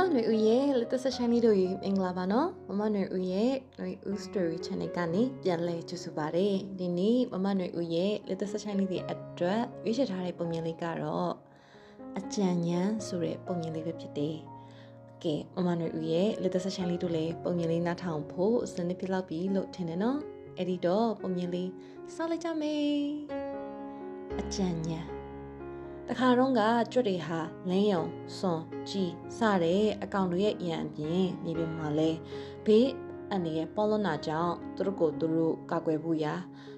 မနွေဦးရဲ့လက်သက်ဆက်ဆိုင်လေးတို့ရေမင်္ဂလာပါနော်မမနွေဦးရဲ့နွေဦး story channel ကနေပြန်လဲကြိုဆိုပါရစေဒီနေ့မမနွေဦးရဲ့လက်သက်ဆက်ဆိုင်လေးတွေအတွက်ရွေးချယ်ထားတဲ့ပုံမြင်လေးကတော့အကြံဉာဏ်ဆိုတဲ့ပုံမြင်လေးပဲဖြစ်တယ်ကဲမမနွေဦးရဲ့လက်သက်ဆက်ဆိုင်လေးတို့လည်းပုံမြင်လေးနားထောင်ဖို့စနစ်ပြလောက်ပြီလို့ထင်တယ်နော်အဲ့ဒီတော့ပုံမြင်လေးစလိုက်ကြမယ်အကြံဉာဏ် တခါတော့ကကြွတ်တွေဟာလင်းယုံစွန်ကြီးစတဲ့အကောင့်တွေရဲ့အရန်အပြင်မြေပြင်မှာလဲဘေးအနေရဲ့ပေါ်လနာကြောင့်သူတို့ကိုသူတို့ကာကွယ်ဖို့ရာ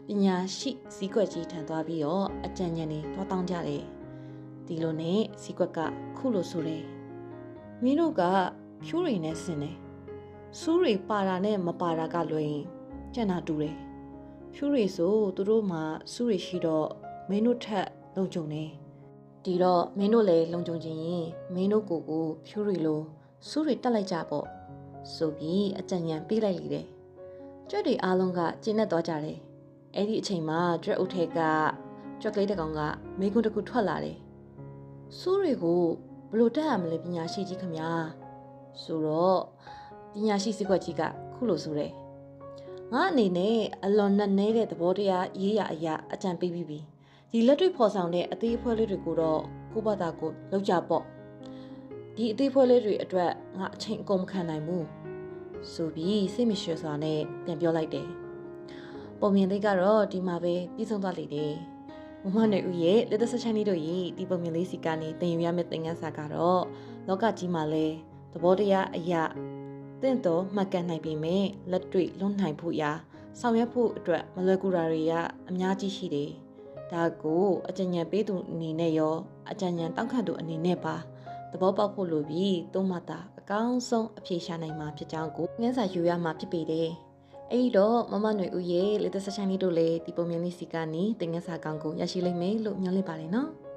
ပညာရှိစည်းကွက်ကြီးထန်သွားပြီးတော့အကြံဉာဏ်တွေတွားတောင်းကြတယ်ဒီလိုနဲ့စည်းကွက်ကခုလိုဆိုတယ်မင်းတို့ကဖြူးတွေနဲ့ဆင်တယ်စူးတွေပါတာနဲ့မပါတာကလွယ်ရင်ကျန်တာတူတယ်ဖြူးတွေဆိုသူတို့မှာစူးတွေရှိတော့မင်းတို့ထက်လုံခြုံတယ် ဒီတော့မင်းတို့လည်းလုံခြုံခြင်းရင်မင်းတို့ကိုယ်ကိုဖြူးတွေလိုစူးတွေတက်လိုက်ကြပေါ့ဆိုပြီးအကြံဉာဏ်ပေးလိုက်လေတယ်ကြွက်တွေအားလုံးကကျင်းနဲ့သွားကြတယ်အဲ့ဒီအချိန်မှာကြွက်အုပ်ထက်ကကြွက်ကလေးတစ်ကောင်ကမိကွန်းတစ်ခုထွက်လာတယ်စူးတွေကိုဘလို့တက်ရမလဲပညာရှိကြီးခမညာဆိုတော့ပညာရှိစီကွက်ကြီးကခုလိုဆိုတယ်ငါအနေနဲ့အလွန်နဲ့နေတဲ့သဘောတရားရေးရအရာအကြံပေးပြီးပြီ ဒီလက်တွေ့ဖော်ဆောင်တဲ့အသေးအဖွဲလေးတွေကိုတော့ကိုယ့်ဘာသာကိုလောက်ကြပေါ့ဒီအသေးဖွဲလေးတွေအတွက်ငါအချိန်အကုန်မခံနိုင်ဘူးဆိုပြီးစိတ်မရွှေစွာနဲ့ပြန်ပြောလိုက်တယ်ပုံမြင်လေးကတော့ဒီမှာပဲပြီးဆုံးသွားလေတယ်မမနဲ့ဦးရဲ့လက်သက်ဆက်ချမ်းလေးတို့ရဲ့ဒီပုံမြင်လေးစီကနေတင်ယူရမယ့်သင်ခန်းစာကတော့လောကကြီးမှာလဲသဘောတရားအရာတင့်တော်မှတ်ကန်နိုင်ပေမဲ့လက်တွေ့လွတ်နိုင်ဖို့ရာဆောင်ရွက်ဖို့အတွက်မလွယ်ကူတာတွေကအများကြီးရှိတယ် ဒါကိုအကြံဉာဏ်ပေးသူအနေနဲ့ရောအကြံဉာဏ်တောက်ခံသူအနေနဲ့ပါသဘောပေါက်ဖို့လိုပြီးသုံးမတာအကောင်းဆုံးအဖြေရှာနိုင်မှာဖြစ်ကြောင်းကိုငန်းစာယူရမှာဖြစ်ပေတယ်။အဲဒီတော့မမຫນွေဦးရဲ့လက်သက်ဆက်ဆိုင်လေးတို့လည်းဒီပုံမြင်လေးစီကနေတင်ငန်းစာကောင်းကိုရရှိလိမ့်မယ်လို့မျှော်လင့်ပါတယ်နော်။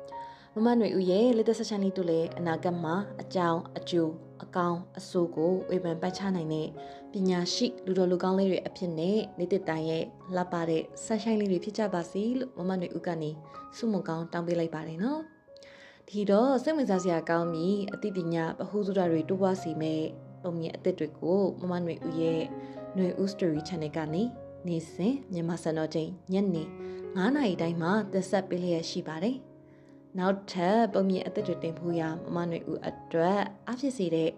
မမနွေဦးရဲ့လက်သက်ဆက်ချန်လေးတို့လည်းအနာဂတ်မှာအကြောင်းအကျိုးအကောင်အဆိုးကိုဝေဖန်ပတ်ချနိုင်တဲ့ပညာရှိလူတော်လူကောင်းလေးတွေအဖြစ်နဲ့နေတဲ့တိုင်ရဲ့လှပတဲ့ဆန်ဆိုင်လေးတွေဖြစ်ကြပါစေလို့မမနွေဦးကနေဆုမွန်ကောင်းတောင်းပေးလိုက်ပါတယ်နော်ဒီတော့စိတ်ဝင်စားစရာကောင်းပြီးအသိပညာပဟုသုတတွေတိုးပွားစေမယ့်ပုံမြင်အသစ်တွေကိုမမနွေဦးရဲ့နွေဦး Story Channel ကနေနေ့စဉ်မြန်မာစံတော်ချိန်ညနေ9:00နာရီတိုင်းမှာတင်ဆက်ပေးလျက်ရှိပါတယ်။ နောက်ထပ်ပုံမြင်အသစ်တွေတင်ဖို့ရမမຫນွေဦးအတွက်အားဖြစ်စေတဲ့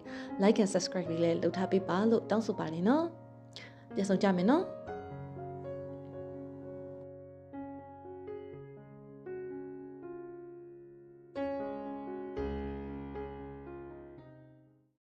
like and subscribe လေးလည်းလုပ်ထားပေးပါလို့တောင်းဆိုပါတယ်နော်။ပြန်ဆောင်ကြမယ်နော်။